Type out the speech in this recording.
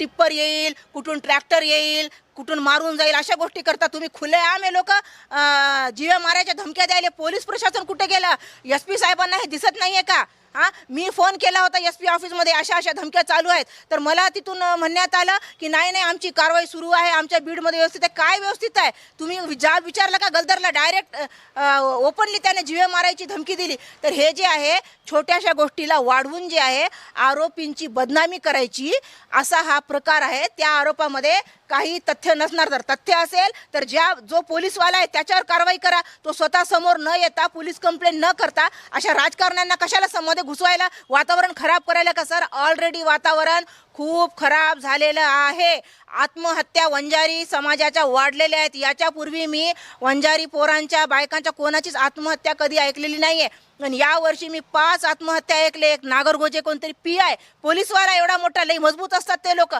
Tipper येईल कुठून tractor येईल कुठून मारून जाईल अशा गोष्टी करता तुम्ही. खुले आमे लोक जीवे मारायच्या धमक्या द्यायला पोलीस प्रशासन कुठे गेलं? एस पी साहेबांना हे दिसत नाहीये का? हां? मी फोन केला होता एस पी ऑफिसमध्ये अशा अशा धमक्या चालू आहेत. तर मला तिथून म्हणण्यात आलं की नाही नाही आमची कारवाई सुरू आहे आमच्या बीडमध्ये व्यवस्थित आहे. काय व्यवस्थित आहे? तुम्ही जा विचारलं का गलदरला डायरेक्ट ओपनली त्याने जिवे मारायची धमकी दिली. तर हे जे आहे छोट्याशा गोष्टीला वाढवून जे आहे आरोपींची बदनामी करायची असा हा प्रकार आहे. त्या आरोपामध्ये काही तथ्य नसणार. तर तथ्य असेल तर ज्या जो पोलीसवाला आहे त्याच्यावर कारवाई करा. तो स्वतः समोर न येता पोलीस कंप्लेंट न करता अशा राजकारण्यांना कशाला समोर घुसवायला वातावरण खराब करायला का सर? ऑलरेडी वातावरण खूप खराब झालेलं आहे. आत्महत्या वंजारी समाजाच्या वाढलेल्या आहेत. याच्यापूर्वी मी वंजारी पोरांच्या बायकांच्या कोणाचीच आत्महत्या कधी ऐकलेली नाही आहे आणि यावर्षी मी पाच आत्महत्या ऐकले. एक नागरगोजे कोणतरी पी आय. पोलीसवाला एवढा मोठा लई मजबूत असतात ते लोक.